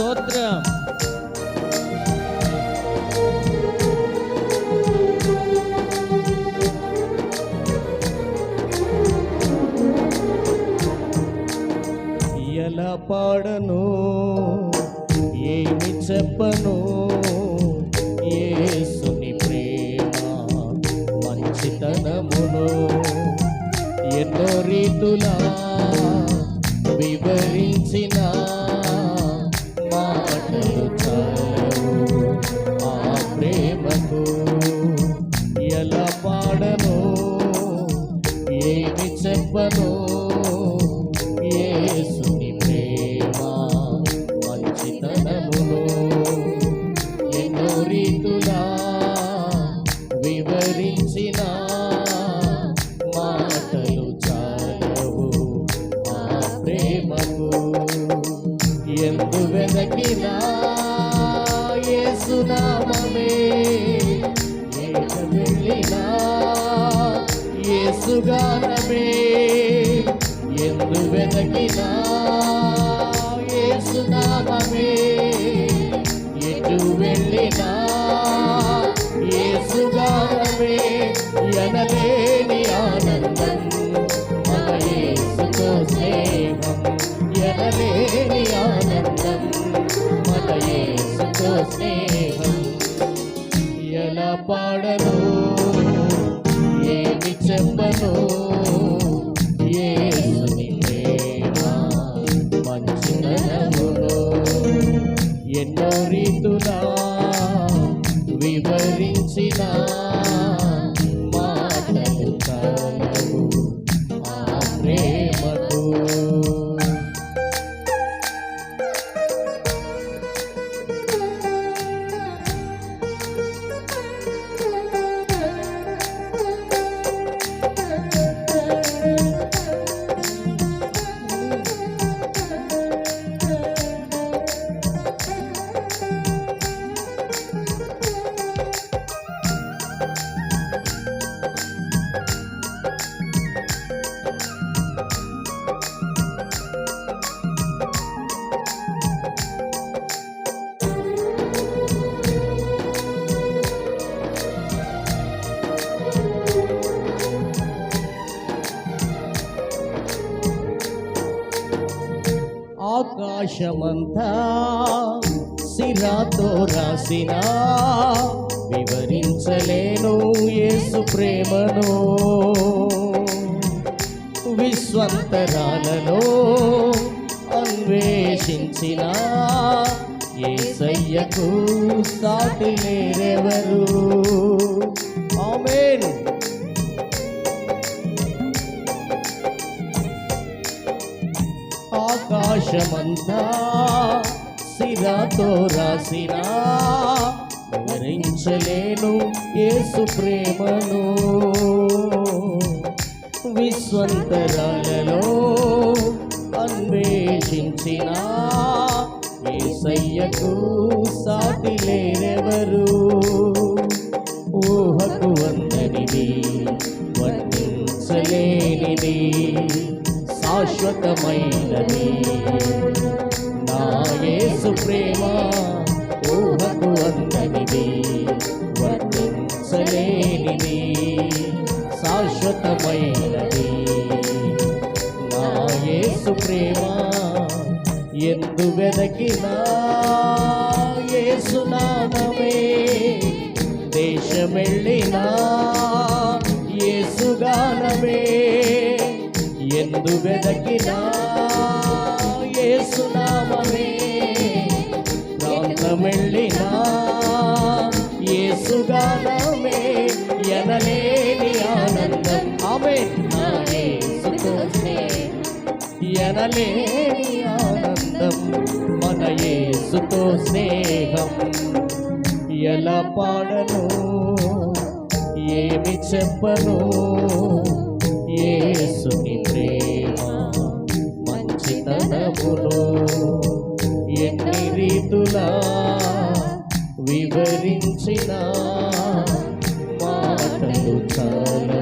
స్తోత్రం. ఎలా పాడను? ఏమి చెప్పను? ఏసుని ప్రేమ మంచితనమును ఎన్నో రీతులా వివరించినా ప్రేమకు ఎలా ఎందు వెదకినా యేసునామమే ఎటు వెళ్ళినా యేసుగానమే ఎనలేని ఆనందం మన యేసుతో స్నేహం. ఎనలేని ఆనందం మన స్నేహం. ఆకాశమంతా సిరాతో రాసిన వివరించలేను యేసు ప్రేమను. విశ్వంతరాలలో అన్వేషించిన ఏసయ్యకు సాటి లేరెవరు? ఆమెను. ఆకాశమంతా సిరాతో రాసిరా వివరించలేను యేసు ప్రేమను. విశ్వంతరాలలో అన్వేషించిన ఏసయ్యకు సాటి లేరెవరు? ఊహకు వందనిది వర్ణించలేనిది. శాశ్వతమైనది. నా యేసు ప్రేమ ఊహకు అందనిది వర్ణించలేనిది శాశ్వతమైనది. నా యేసు ప్రేమ ఎందు వెదకినా యేసునామమే దేశమెళ్ళినా యేసుగానమే ఎందు వెదకినా యేసునామమే ప్రాంతమెళ్ళినా యేసుగానమే ఎనలేని ఆనందం. ఆమె ఎనలేని ఆనందం. మన ఏసుతో స్నేహం. ఎలా పాడను? ఏమి చెప్పను? ఏసుని ప్రేమ మంచితనములో ఎన్ని రీతులా వివరించిన మాటలు చాలవు.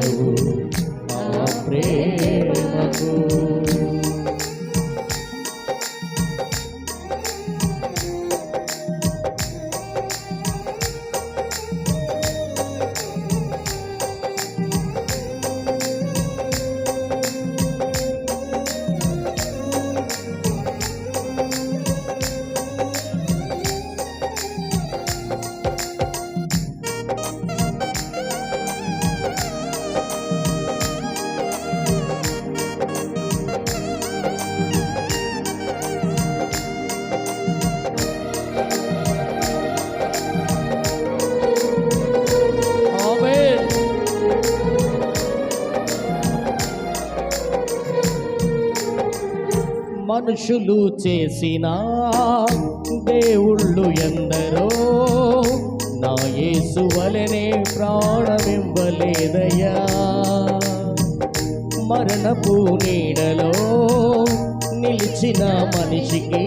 మనుషులు చేసిన దేవుళ్ళు ఎందరో నా యేసు వలనే ప్రాణమివ్వలేదయ్యా. మరణపు నీడలో నిలిచిన మనిషికి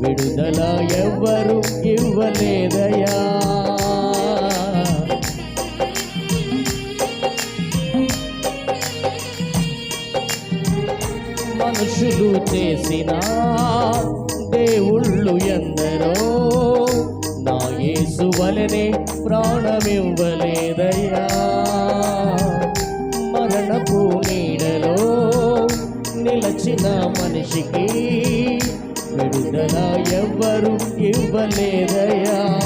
విడుదల ఎవ్వరు ఇవ్వలేదయా చేసిన దేవుళ్ళు ఎందరో? నా యేసు వలనే ప్రాణమివ్వలేదయ్యా. మరణపు నీడలో నిలచిన మనిషికి విడుదల ఎవ్వరు ఇవ్వలేదయ్యా.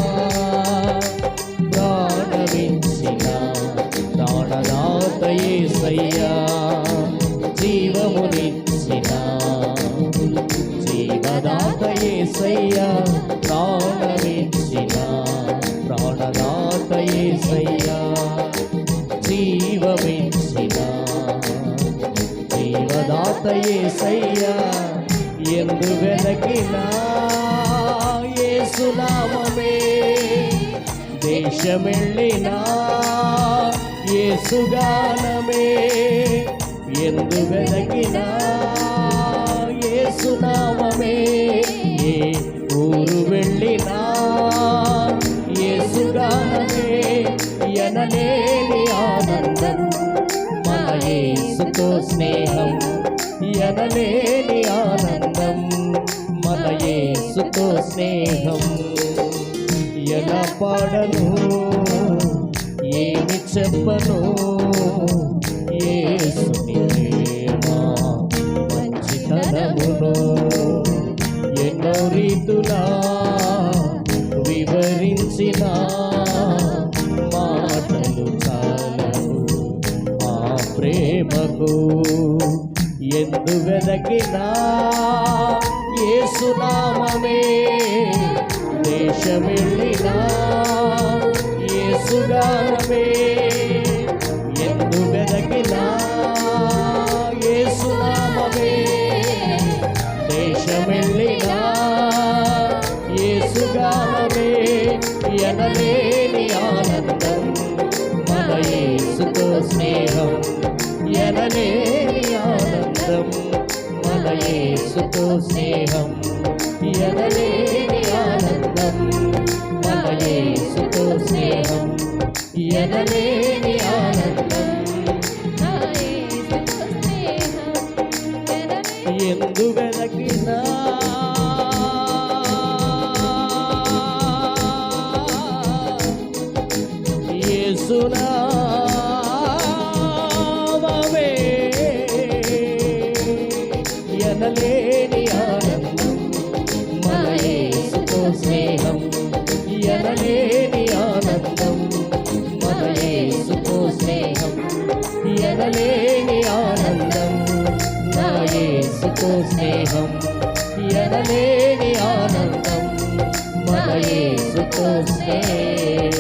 ప్రాణమించిన ప్రాణదాత యేసయ్యా. జీవమునిచ్చిన జీవదాత ప్రాణమిచ్చిన ప్రాణదాత యేసయ్యా జీవమిచ్చిన జీవదాత యేసయ్యా ఎందు వెనకినా యేసునామమే దేశమెళ్ళినా యేసుగానమే ఎందు వెదకినా యేసునామమే ఏ ఊరు వెళ్ళినా యేసుగానమే ఎనలేని ఆనందం మన యేసుతో స్నేహం ఎనలేని ఆనందం. మన యేసుతో స్నేహం ఎలా పాడను? ఏమి చెప్పను? ఎందు వెదకినా ఏసునామమే దేశమెళ్ళినా ఏసుగానమే ఎందు వెదకినా ఏసునామమే దేశమెళ్ళినా ఏసుగానమే ఎనలేని ఆనందం మన యేసుతో స్నేహం ఎనలేని మన స్నేహం ఎనలేని ఆనందం. మన స్నేహం ఎనలేని ఆనందం. ఎందు వెదకినా యేసునామమే ఎనలేని ఆనందం మన యేసుతో స్నేహం ఎనలేని ఆనందం మన యేసుతో స్నేహం ఎనలేని ఆనందం నా యేసుతో స్నేహం ఎనలేని ఆనందం మన యేసుతో స్నేహం.